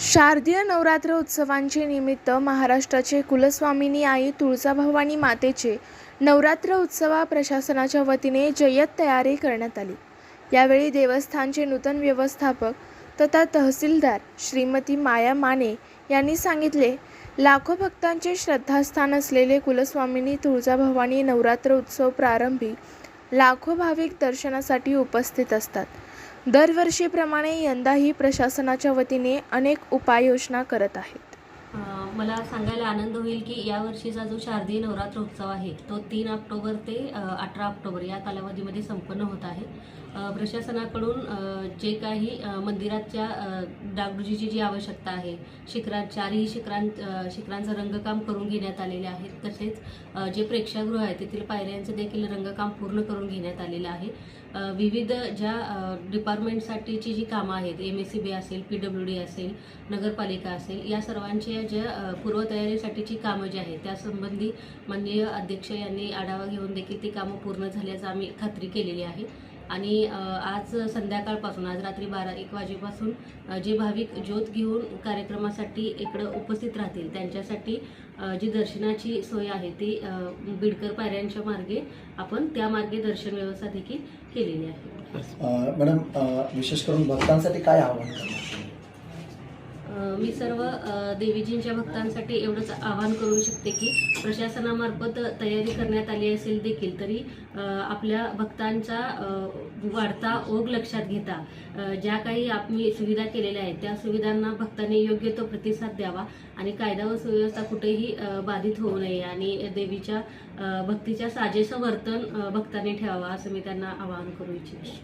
शारदीय नवरात्र उत्सवांचे निमित्त महाराष्ट्राचे कुलस्वामिनी आई तुळजाभवानी मातेचे नवरात्र उत्सवा प्रशासनाच्या वतीने जय्यत तयारी करण्यात आली. यावेळी देवस्थानचे नूतन व्यवस्थापक तथा तहसीलदार श्रीमती माया माने यांनी सांगितले लाखो भक्तांचे श्रद्धास्थान असलेले कुलस्वामिनी तुळजाभवानी नवरात्र उत्सव प्रारंभी लाखो भाविक दर्शनासाठी उपस्थित असतात. दरवर्षीप्रमाणे यंदाही प्रशासनाच्या वतीने अनेक उपाययोजना करत आहेत. मला सांगायला आनंद होईल की यावर्षीचा जो शारदीय नवरात्र उत्सव आहे तो तीन ऑक्टोबर ते अठरा ऑक्टोबर या कालावधीमध्ये संपन्न होत आहे. प्रशासनाकडून जे काही मंदिराच्या डागडुजीची जी आवश्यकता आहे शिखरा चारही शिखरां शिखरांचं रंगकाम करून घेण्यात आलेले आहे तसेच जे प्रेक्षागृह आहे तेथील पायऱ्यांचं देखील रंगकाम पूर्ण करून घेण्यात आलेलं आहे. विविध ज्या डिपार्टमेंटसाठीची जी कामं आहेत एम एस सी बी असेल पी डब्ल्यू डी असेल नगरपालिका असेल या सर्वांच्या ज्या पूर्वतयारीसाठीची कामं जी आहेत त्यासंबंधी माननीय अध्यक्ष यांनी आढावा घेऊन देखील ती कामं पूर्ण झाल्याचं आम्ही खात्री केलेली आहे. आणि आज संध्याकाळपासून आज रात्री बारा एक वाजेपासून जे भाविक ज्योत घेऊन कार्यक्रमासाठी इकडं उपस्थित राहतील त्यांच्यासाठी जी दर्शनाची सोय आहे ती बिडकर पायऱ्यांच्या मार्गे आपण त्या मार्गे दर्शन व्यवस्था देखील केलेली आहे. मॅडम विशेष करून भक्तांसाठी काय आव्हान मी सर्व देवीजींच्या भक्तांसाठी एवढंच आवाहन करू शकते की प्रशासनामार्फत तयारी करण्यात आली असेल देखील तरी आपल्या भक्तांचा वाढता ओघ लक्षात घेता. ज्या काही आम्ही सुविधा केलेल्या आहेत त्या सुविधांना भक्तांनी योग्य तो प्रतिसाद द्यावा आणि कायदा व सुव्यवस्था कुठेही बाधित होऊ नये आणि देवीच्या भक्तीच्या साजेसं वर्तन भक्तांनी ठेवावं असं मी त्यांना आवाहन करू इच्छिते.